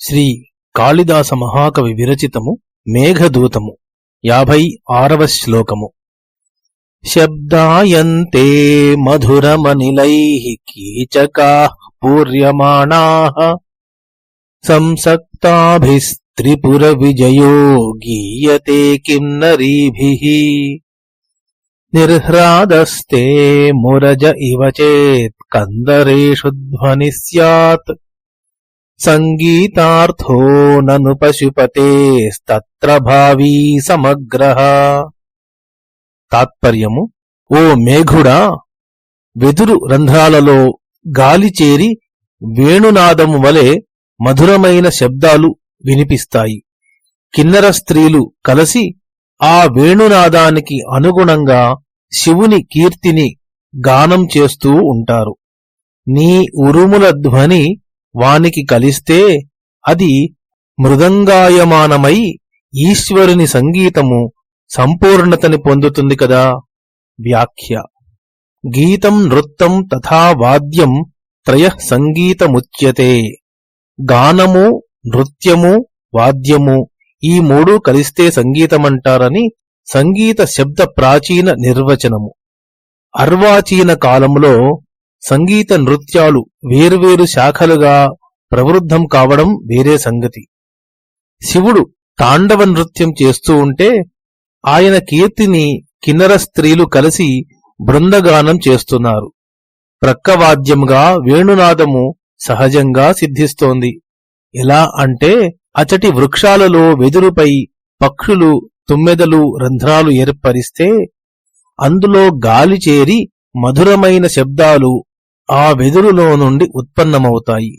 శ్రీ కాళిదాస మహాకవి విరచితము మేఘదూతము యాభై ఆరవ శ్లోకము. శబ్దాయంతే మధురమనిలై కీచకా పూర్యమాణా సంసక్తాభిస్త్రిపుర విజయో గీయతే కిన్నరీభిః నిర్హ్రాదస్తే మురజ ఇవ చేత్ కందరేషు ధ్వని స్యాత్ సంగీతార్థో నను పశుపతేస్తత్ర భావీ సమగ్రహ తాత్పర్యము ఓ మేఘుడా వెదురు రంధ్రాలలో గాలి చేరి వేణునాదము వలె మధురమైన శబ్దాలు వినిపిస్తాయి. కిన్నర స్త్రీలు కలసి ఆ వేణునాదానికి అనుగుణంగా శివుని కీర్తిని గానం చేస్తూ ఉంటారు. నీ ఉరుముల ధ్వని వానికి కలిస్తే అది మృదంగాయమానమై ఈశ్వరుని సంగీతము సంపూర్ణతని పొందుతుంది కదా? వ్యాఖ్య. గీతం నృత్తం తథా వాద్యం త్రయ సంగీతముచ్యతే. గానము నృత్యము వాద్యము ఈ మూడు కలిస్తే సంగీతమంటారని సంగీత శబ్ద ప్రాచీన నిర్వచనము. అర్వాచీన కాలంలో సంగీత నృత్యాలు వేర్వేరు శాఖలుగా ప్రవృద్ధం కావడం వేరే సంగతి. శివుడు తాండవ నృత్యం చేస్తూ ఉంటే ఆయన కీర్తిని కిన్నర స్త్రీలు కలిసి బృందగానం చేస్తున్నారు. ప్రక్కవాద్యంగా వేణునాదము సహజంగా సిద్ధిస్తోంది. ఎలా అంటే అచటి వృక్షాలలో వెదురుపై పక్షులు తుమ్మెదలు రంధ్రాలు ఏర్పరిస్తే అందులో గాలి చేరి మధురమైన శబ్దాలు ఆ వెదురులో నుండి ఉత్పన్నమవుతాయి.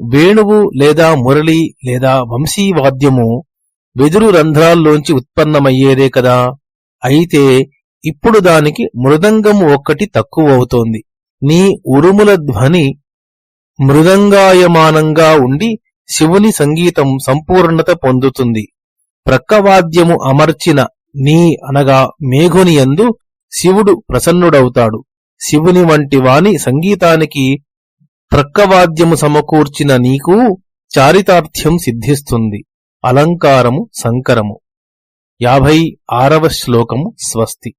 వేణువు లేదా మురళి లేదా వంశీవాద్యము వెదురు రంధ్రాల్లోంచి ఉత్పన్నమయ్యేదే కదా. అయితే ఇప్పుడు దానికి మృదంగము ఒక్కటి తక్కువవుతోంది. నీ ఉరుముల ధ్వని మృదంగాయమానంగా ఉండి శివుని సంగీతం సంపూర్ణత పొందుతుంది. ప్రక్కవాద్యము అమర్చిన నీ అనగా మేఘునియందు శివుడు ప్రసన్నుడవుతాడు. శివుని వంటి వాని సంగీతానికి ప్రక్కవాద్యము సమకూర్చిన నీకు చారితార్థ్యం సిద్ధిస్తుంది. అలంకారము సంకరము. యాభై ఆరవ శ్లోకము స్వస్తి.